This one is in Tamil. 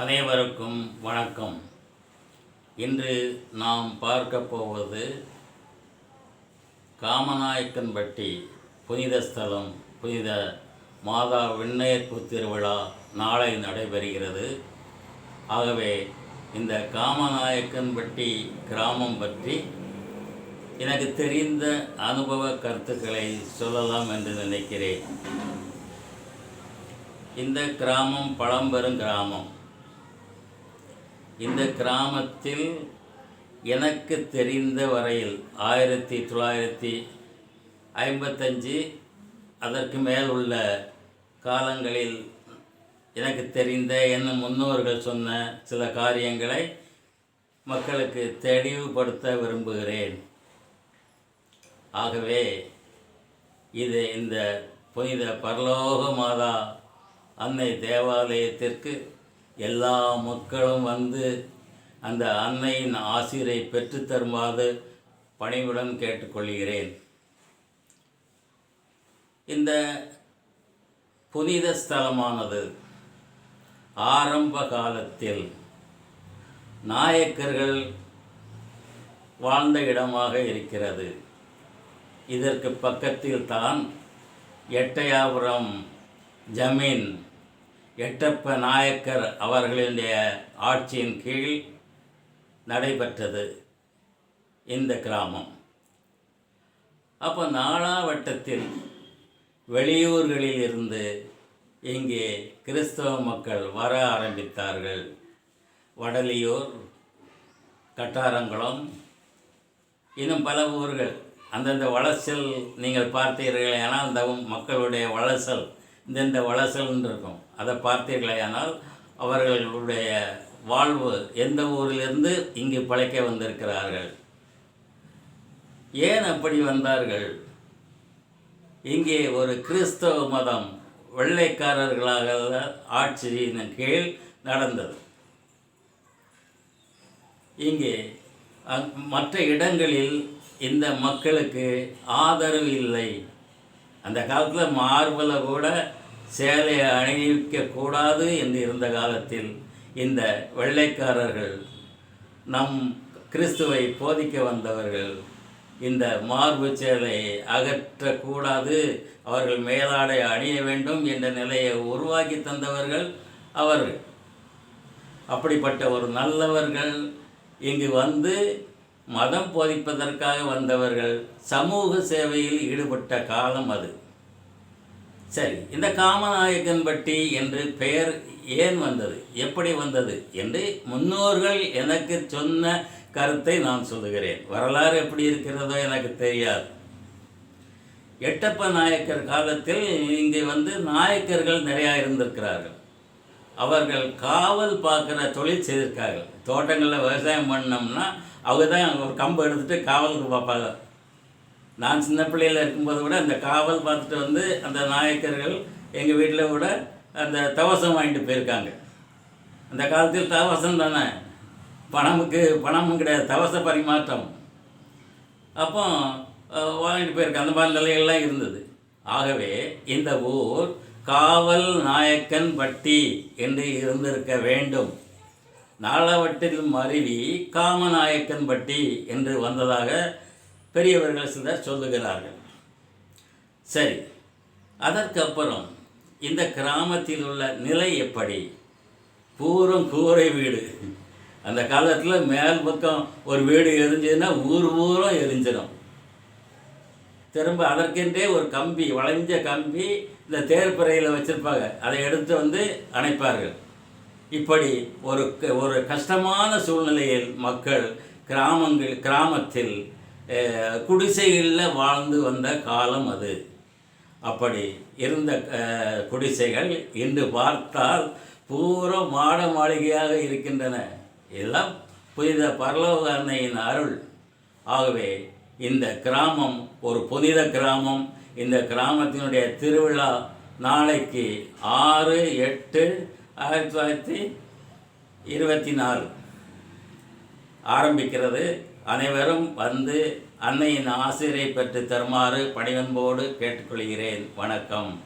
அனைவருக்கும் வணக்கம். இன்று நாம் பார்க்க போவது காமநாயக்கன்பட்டி புனித ஸ்தலம் புனித மாதா விண்ணேற்பு திருவிழா நாளை நடைபெறுகிறது. ஆகவே இந்த காமநாயக்கன்பட்டி கிராமம் பற்றி எனக்கு தெரிந்த அனுபவ கருத்துக்களை சொல்லலாம் என்று நினைக்கிறேன். இந்த கிராமம் பழம்பெரும் கிராமம். இந்த கிராமத்தில் எனக்கு தெரிந்த வரையில் ஆயிரத்தி தொள்ளாயிரத்தி ஐம்பத்தஞ்சு அதற்கு மேல் உள்ள காலங்களில் எனக்கு தெரிந்த என் முன்னோர்கள் சொன்ன சில காரியங்களை மக்களுக்கு தெளிவுபடுத்த விரும்புகிறேன். ஆகவே இது இந்த புனித பரலோக மாதா அன்னை தேவாலயத்திற்கு எல்லா மக்களும் வந்து அந்த அன்னையின் ஆசிரை பெற்றுத் தருமாறு பணிவுடன் கேட்டுக்கொள்கிறேன். இந்த புனித ஸ்தலமானது ஆரம்ப காலத்தில் நாயக்கர்கள் வாழ்ந்த இடமாக இருக்கிறது. இதற்கு பக்கத்தில் தான் எட்டையாபுரம் ஜமீன் எட்டப்ப நாயக்கர் அவர்களுடைய ஆட்சியின் கீழ் நடைபெற்றது இந்த கிராமம். அப்போ நாளாவட்டத்தில் வெளியூர்களில் இருந்து இங்கே கிறிஸ்தவ மக்கள் வர ஆரம்பித்தார்கள். வடலியூர் கட்டாரங்குளம் இன்னும் பல ஊர்கள். அந்தந்த வளசல் நீங்கள் பார்த்தீர்கள் ஆனால் அந்த மக்களுடைய வளசல் இந்தந்த வளசல்னு இருக்கும் அதை பார்த்தீர்களேயானால் அவர்களுடைய வாழ்வு எந்த ஊரிலிருந்து இங்கு பிழைக்க வந்திருக்கிறார்கள்? ஏன் அப்படி வந்தார்கள்? இங்கே ஒரு கிறிஸ்தவ மதம் வெள்ளைக்காரர்களாக ஆட்சியின் கீழ் நடந்தது. இங்கே மற்ற இடங்களில் இந்த மக்களுக்கு ஆதரவு இல்லை. அந்த காலத்தில் மார்பலை கூட சேலையை அணிவிக்கக்கூடாது என்று இருந்த காலத்தில் இந்த வெள்ளைக்காரர்கள் நம் கிறிஸ்துவை போதிக்க வந்தவர்கள் இந்த மார்பு சேலையை அகற்றக்கூடாது அவர்கள் மேலாடை அணிய வேண்டும் என்ற நிலையை உருவாக்கி தந்தவர்கள் அவர்கள். அப்படிப்பட்ட ஒரு நல்லவர்கள் இங்கு வந்து மதம் போதிப்பதற்காக வந்தவர்கள் சமூக சேவையில் ஈடுபட்ட காலம் அது. சரி இந்த காமநாயக்கன்பட்டி என்று பெயர் ஏன் வந்தது? எப்படி வந்தது என்று முன்னோர்கள் எனக்கு சொன்ன கருத்தை நான் சொல்லுகிறேன். வரலாறு எப்படி இருக்கிறதோ எனக்கு தெரியாது. எட்டப்ப நாயக்கர் காலத்தில் இங்கே வந்து நாயக்கர்கள் நிறையா இருந்திருக்கிறார்கள். அவர்கள் காவல் பார்க்குற தொழில் செய்திருக்கார்கள். தோட்டங்களில் விவசாயம் பண்ணோம்னா அவங்க தான் ஒரு கம்பு எடுத்துகிட்டு காவலுக்கு பார்ப்பாங்க. நான் சின்ன பிள்ளையில் இருக்கும்போது கூட அந்த காவல் பார்த்துட்டு வந்து அந்த நாயக்கர்கள் எங்கள் வீட்டில் கூட அந்த தவசம் வாங்கிட்டு போயிருக்காங்க. அந்த காலத்தில் தவசம் தானே? பணமுக்கு பணமும் கிடையாது தவச பரிமாற்றம். அப்போ வாங்கிட்டு போயிருக்க அந்த மாதிரி நிலைகள்லாம் இருந்தது. ஆகவே இந்த ஊர் காவல் நாயக்கன் பட்டி என்று இருந்திருக்க வேண்டும். நாளாவட்டில் அருவி காமநாயக்கன் பட்டி என்று வந்ததாக பெரியவர்கள் சிலர் சொல்லுகிறார்கள். சரி அதற்கப்புறம் இந்த கிராமத்தில் உள்ள நிலை எப்படி? பூரம் கூரை வீடு. அந்த காலத்தில் மேல் பக்கம் ஒரு வீடு எரிஞ்சதுன்னா ஊர் ஊரும் எரிஞ்சிடும். திரும்ப அதற்கென்றே ஒரு கம்பி வளைஞ்ச கம்பி இந்த தேர்ப்பறையில் வச்சுருப்பாங்க. அதை எடுத்து வந்து அணைப்பார்கள். இப்படி ஒரு க- ஒரு கஷ்டமான சூழ்நிலையில் மக்கள் கிராமங்கள் கிராமத்தில் குடிசைகளில் வாழ்ந்து வந்த காலம் அது. அப்படி இருந்த குடிசைகள் இன்று பார்த்தால் பூரா மாட மாளிகையாக இருக்கின்றன. எல்லாம் புனித பரலோக அன்னையின் அருள். ஆகவே இந்த கிராமம் ஒரு புனித கிராமம். இந்த கிராமத்தினுடைய திருவிழா நாளைக்கு ஆறு எட்டு ஆயிரத்தி தொள்ளாயிரத்தி இருபத்தி நாலு ஆரம்பிக்கிறது. அனைவரும் வந்து அன்னையின் ஆசிரியை பெற்று தருமாறு பணிவன்போடு கேட்டுக்கொள்கிறேன். வணக்கம்.